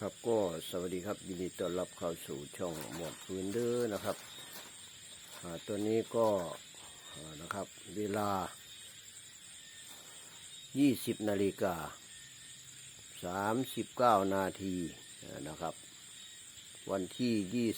ครับก็สวัสดีครับยินดีต้อนรับเข้าสู่ช่องหมวดพื้นเด้อนะครับตัวนี้ก็นะครับเวลา 20 นาฬิกา 39 นาทีอ่านะครับ วันที่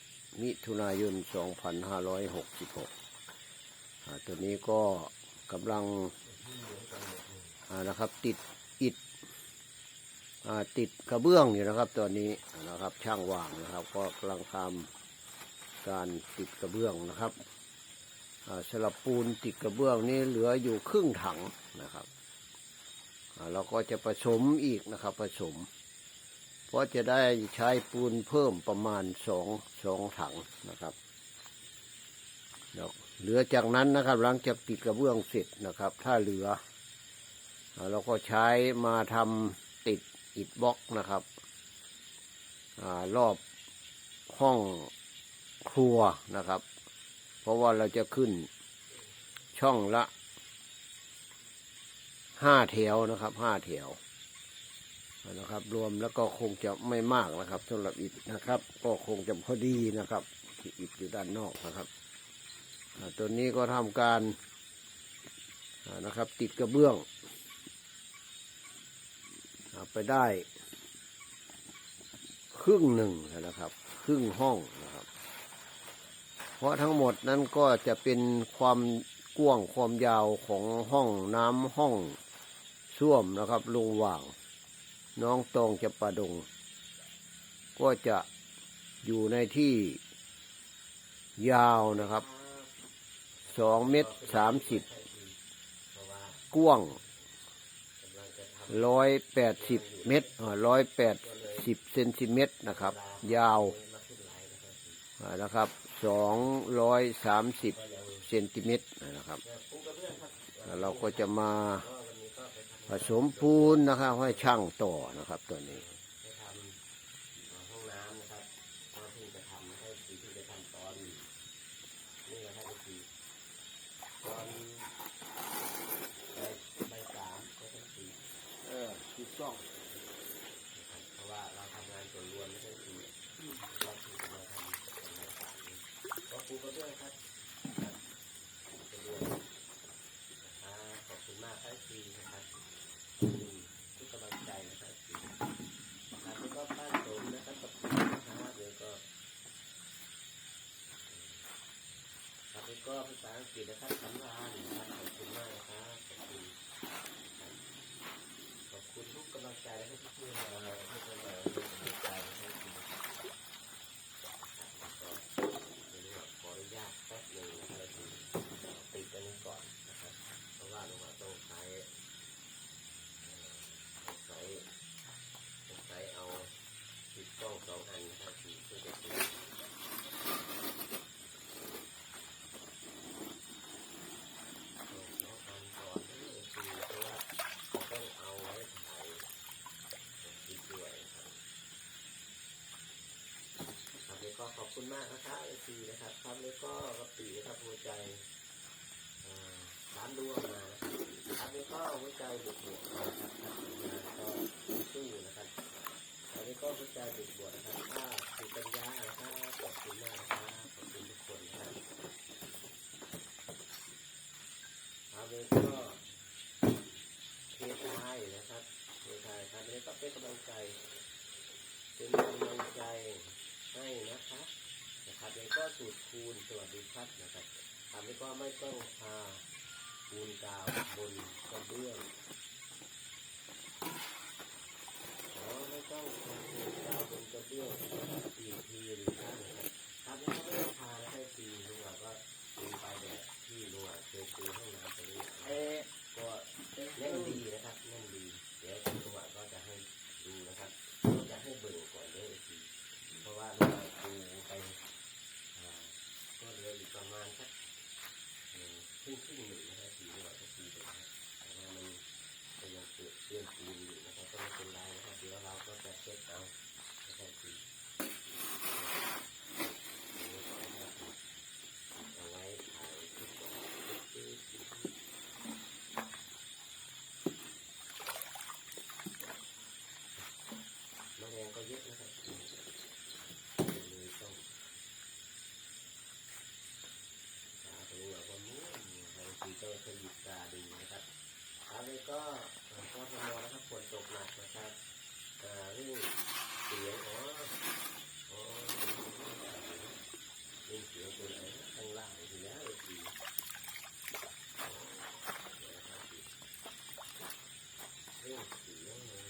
21 มิถุนายน 2566อ่าตัวนี้ก็กำลังนะครับติดอิฐอ่า ติดกระเบื้องอยู่นะครับตอนนี้นะครับช่างว่างนะครับ ก็กำลังทำการติดกระเบื้องนะครับอ่าสลับปูนติดกระเบื้องนี่เหลืออยู่ครึ่งถังนะครับเราก็จะผสมอีกนะครับผสม เพราะจะได้ใช้ปูนเพิ่มประมาณสองสองถังนะครับเหลือจากนั้นนะครับหลังจากติดกระเบื้องเสร็จนะครับ ถ้าเหลือ เราก็ใช้มาทำติด อิฐบล็อกนะครับอรอบห้องครัวนะครับ เพราะว่าเราจะขึ้นช่องละห้าแถวนะครับห้าแถวนะครับ รวมแล้วก็คงจะไม่มากนะครับสำหรับอิฐนะครับ ก็คงจะพอดีนะครับที่อิฐอยู่ด้านนอกนะครับตัวนี้ก็ทำการนะครับ ติดกระเบื้อง ไปได้ ครึ่งหนึ่งนะครับ ครึ่งห้องนะครับ เพราะทั้งหมดนั้นก็จะเป็นความกว้างความยาวของห้องน้ำห้องส้วมนะครับลงว่าง น้องตองจะประดง ก็จะอยู่ในที่ยาวนะครับสองเมตรสามสิบกว้าง ร้อยแปดสิบเมตรร้อยแปดสิบเซนติเมตรนะครับ ยาวนะครับสองร้อยสามสิบเซนติเมตรนะครับแล้วเราก็จะมาผสมปูนนะครับ ให้ช่างต่อนะครับตัวนี้ ห้องน้ำนะครับก็เพิ่งจะทำให้สีเพิ่งจะทำตอนนี่นะครับสีตอนใบใบสามก็ต้องสี เออถูกต้อง นะครับเพราะว่าเราทำงานส่วนรวมไม่ใช่สีเราถึงจะมาทำเป็นใบสามนี่ก็ปูกระเบื้องครับครับกระเบื้องอ่าขอบคุณมากครับสีนะครับอืมทุกกำลังใจนะครับสีครับแล้วก็บ้านโสมนะครับขอบคุณนะครับเดี๋ยวก็ ครับแล้วก็ภาษาอังกฤษนะครับสำราญนะครับขอบคุณมากครับขอบคุณขอบคุณทุกกำลังใจและทุกเพื่อนห้กำลังใจให้คุณครับแล้วก็เดี๋ยวนี้ขออนุญาตแป๊บหนึ่งนะครับติดกันนี้ก่อนนะครับ เพราะว่าเราต้องใช้เอ่อต้องใช้ต้องใช้เอาติดกล้องสองอันนะครับที่เพื่อจะติด น้องอันก่อนนี่คือเพราะว่าต้องเอาไว้ถ่ายคลิปด้วยครับครับแล้วก็ขอบ คุณมากนะครับไอซีนะครับครับแล้วก็กระปีนะครับหัวใจอ่าสามดวงมาครับแล้วก็หัวใจบวกบวกนะครับก็สู้นะครับแล้วก็หัวใจบวกบวกนะครับถ้าติดปัญญานะครับขอบคุณมากนะครับขอบคุณทุกคนนะครับครับแล้วก็เททายนะครับเททายครับแล้วก็เป็นกำลังใจเป็นกำลังใจให้นะครับ ครับแล้วก็สูตรคูณสวัสดีครับนะครับทำแล้วก็ไม่ต้องทาคูณกาวบนกระเบื้องอ๋อไม่ต้องทาปูนกาวบนกระเบื้องสี่ทีหรือข้างนะครับครับแล้วก็ไม่ต้องทาแล้วให้ตีลุงอะก็ตีไปแบบที่ลุงอะเคยตีห้องน้ำตรงนี้ เอ๊ะ ก็แน่นดีนะครับแน่นดี เดี๋ยวคุณจังหวะก็จะให้ดูนะครับจะให้เบิ่งก่อนเลยทีเพราะว่าเราดูไปอ่าก็เหลืออีกประมาณสักหนึ่งครึ่งครึ่งหนึ่งนะครับทีจังหวะจะทีไปนะครับแต่ว่ามัน ก็เยอะนะครับเลยต้องตาตัวเราก็ม้วน บางทีก็ขยิบตาดูนะครับอันนี้ก็ก็ทำนะครับฝนตกหนักนะครับอ่าเรื่องเสียงอ๋ออ๋อเรื่องเสียงตัวไหนนะข้างล่างทีแล้วไอ้ทีอ๋อเดี๋ยวนะครับเรื่องเสียงเลย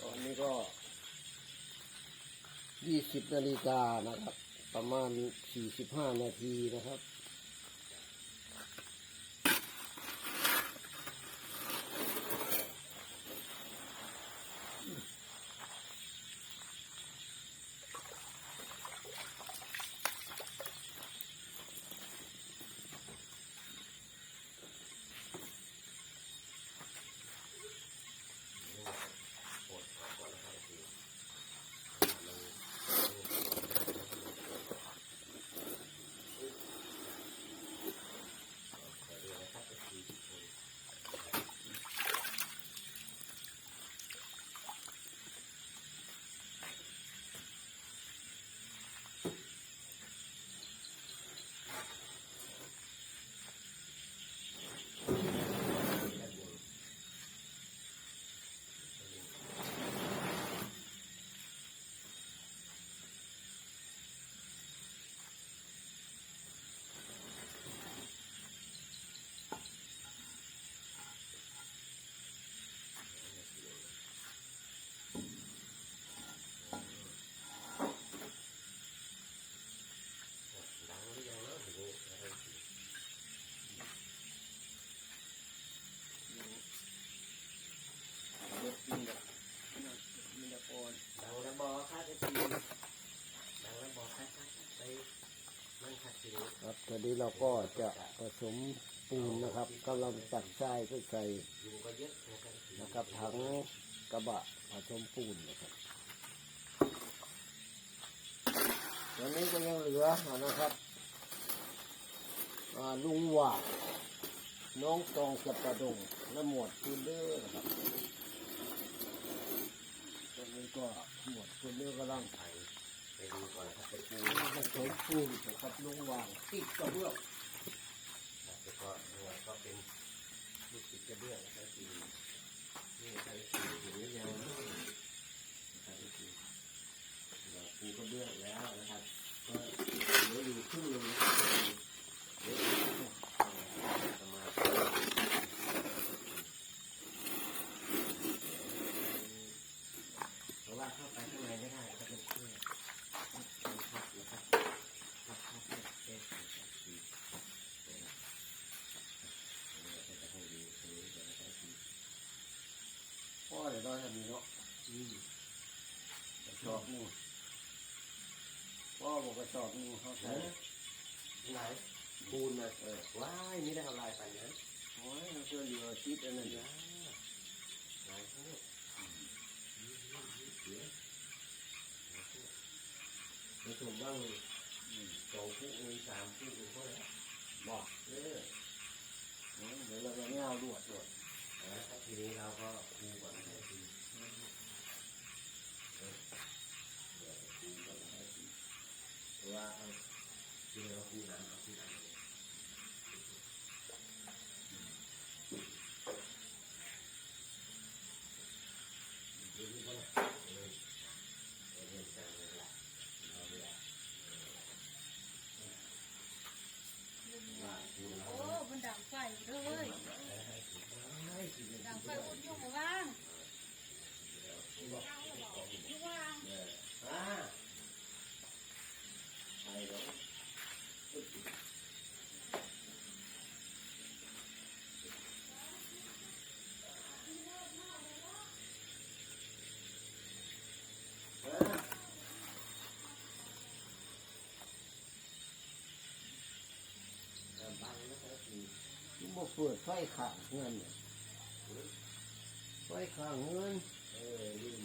ตอนนี้ก็ ยี่สิบนาฬิกานะครับ ประมาณสี่สิบห้านาทีนะครับ ดังหรือยังเนาะถึงอะไรที รถมีแบบมีแบบอ่อน ดังแล้วบอครับไอ้ทีดังแล้วบอครับครับไปนั่งขัดทีนี้ ครับ ตอนนี้เราก็จะผสมปูนนะครับกำลังตักทรายเพื่อใส่นะครับถังกระบะผสมปูนนะครับตอนนี้ก็ยังเหลือนะครับลุงหว่าน้องตองสับประดงและหมวดปูนเดอนะครับตอนนี้ก็หมวดปูนเดอร์กำลังไป ผสมปูนนะครับลุงวางติดกระเบื้องแล้วก็เนี่ยก็เป็นลูกติดกระเบื้องนะครสีนี่ใครทีเห็นหรือยังนะครับทีเราปูกระเบื้องแล้วนะครับก็เหลืออยู่ครึ่งหนึงนะครับเหลืออยู่ประมาณ เพราะว่าเข้าไปข้างในไม่ได้ก็เป็นเชือกเป็นพับนะครับพับพับเนี่ยเป็นสีเนี่ยเราจะให้ดูตรงนี้จะใช้สี พ่อ เดี๋ยวเราทำนี้เนาะอืมกระสอบหนึงพ่อบอกกระสอบหนึงเขาใส่ไหนปูนนะเออว้ายนี่ได้เอาลายไปนะโอ้ยมันก็เหลือติดอันนั้นอยู่ลายเขาเนี่ยเสียในส่วนบ้างสองคู่หนึ่งสามคู่หนึ่งเท่าไหร่บอกเออเดี๋ยวเราจะไม่เอาลวดลวดทีนี้เราก็คูก่อน ว่าเอาทีนี้เราคูน้ำเอาคูน้ำ เปิดไฟข้างเงินไฟข้างเงินเออ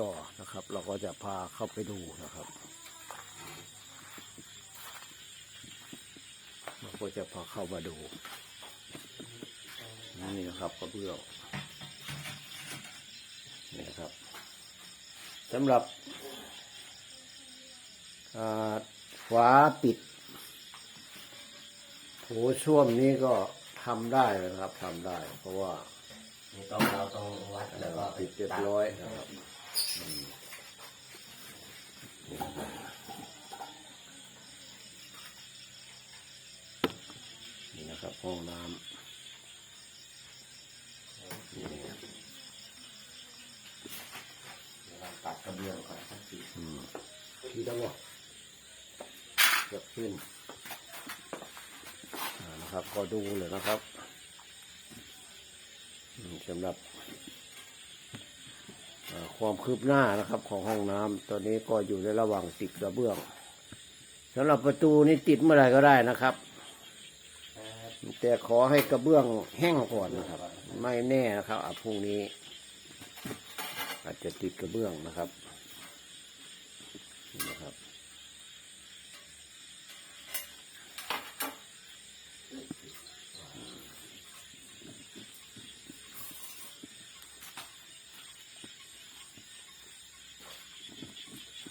ต่อนะครับ เราก็จะพาเข้าไปดูนะครับเราก็จะพาเข้ามาดูนี่นะครับกระเบื้องนี่นะครับสำหรับอ่าฝาปิดโถส้วมนี้ก็ทำได้นะครับทำได้ เพราะว่านี่ต้องเราต้องวัดแล้วก็ปิดเรียบร้อยนะครับอืม นี่นะครับห้องน้ำนี่เราตัดกระเบื้องก่อนสักทีที่ต้องว่าเกิดขึ้นนะครับ ก็ดูเลยนะครับสำหรับ ความคืบหน้านะครับของห้องน้ำตอนนี้ก็อยู่ในระหว่างติดกระเบื้องสำหรับประตูนี้ติดเมื่อไหร่ก็ได้นะครับ แต่ขอให้กระเบื้องแห้งก่อนนะครับ ไม่แน่นะครับอะพรุ่งนี้ อาจจะติดกระเบื้องนะครับนะครับ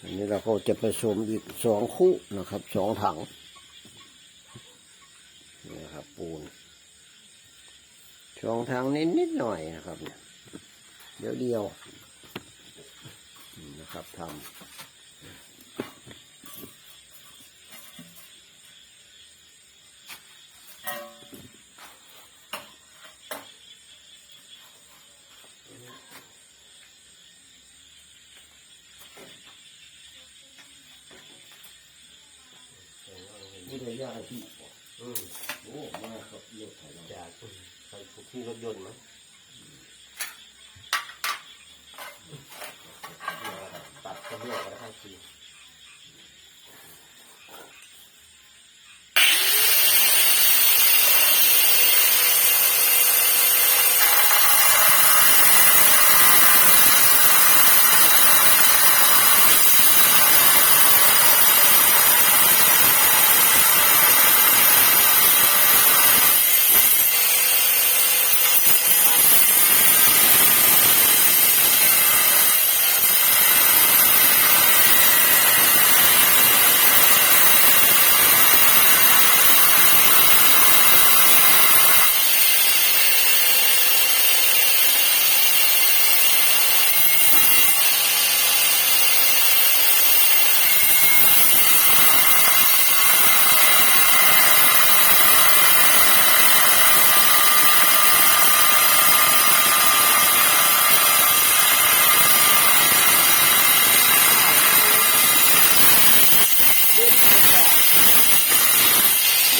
อันนี้เราก็จะผสมอีกสองคู่นะครับสองถังนี่นะครับปูนสองถังนิดนิดหน่อยนะครับเนี่ยเดี๋ยวเดียวนะครับทำ ยยากที่อืมโอ้มาครับเยอะไทยจากไปที่รถยนต์มั้งตัดกระเบื้องก็ได้ที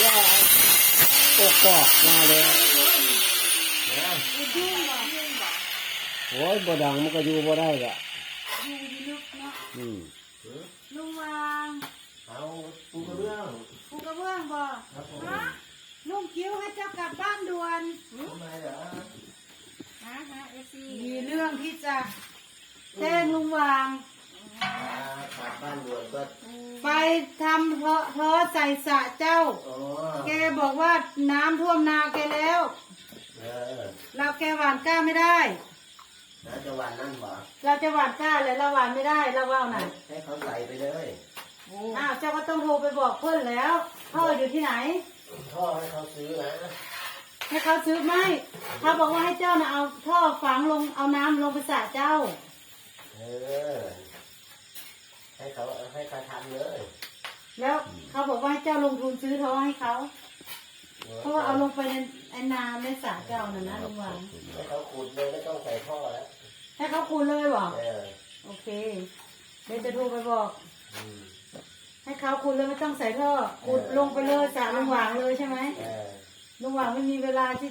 ยาโอ กอกมาเลยอุดยุ่งบ่ยุ่งบ่โอ้ยบ่ดังมันก็อยู่บ่ได้ละอยู่ดีลึกเนาะอืมลุงวางเอาปูกระเบื้องปูกระเบื้องบ่ครับผมฮะลุงคิ้วให้เจ้ากลับบ้านด่วนทำไมเหรอฮะฮะเอฟซีมีเรื่องที่จะแจ้งลุงวางอ่ากลั บบ้านด่วนก็ไปทำเพาะท้อใส่สระเจ้า อ๋อแกบอกว่าน้ำท่วมนาแกแล้ว เออเราแกหวานกล้าไม่ได้ น่าจะวันนั่นหรอเราจะหวานกล้าเลยเราหวานไม่ได้เราว่าน่ะให้เขาใส่ไปเลยอ้าวเจ้าก็ต้องโทรไปบอกเพื่อนแล้วพ่ออยู่ที่ไหน ท่อให้เขาซื้อนะให้เขาซื้อไม่เขาบอกว่าให้เจ้าน่ะเอาท่อฝังลงเอาน้ำลงไปสระเจ้า เออ ให้เขาให้เขาทำเลยแล้วเขาบอกว่าให้เจ้าลงทุนซื้อท่อให้เขาเพราะว่าเอาลงไปในไอ้น้ำในสระเจ้าน่ะนะลุงหวังให้เขาขุดเลยไม่ต้องใส่ท่อแล้วให้เขาคูณเลยบอกเออโอเคเดี๋ยวจะโทรไปบอกอืมให้เขาคูณเลยไม่ต้องใส่ท่อคูณลงไปเลยสระลุงหวางเลยใช่ไหมเออลุงหวางไม่มีเวลาที่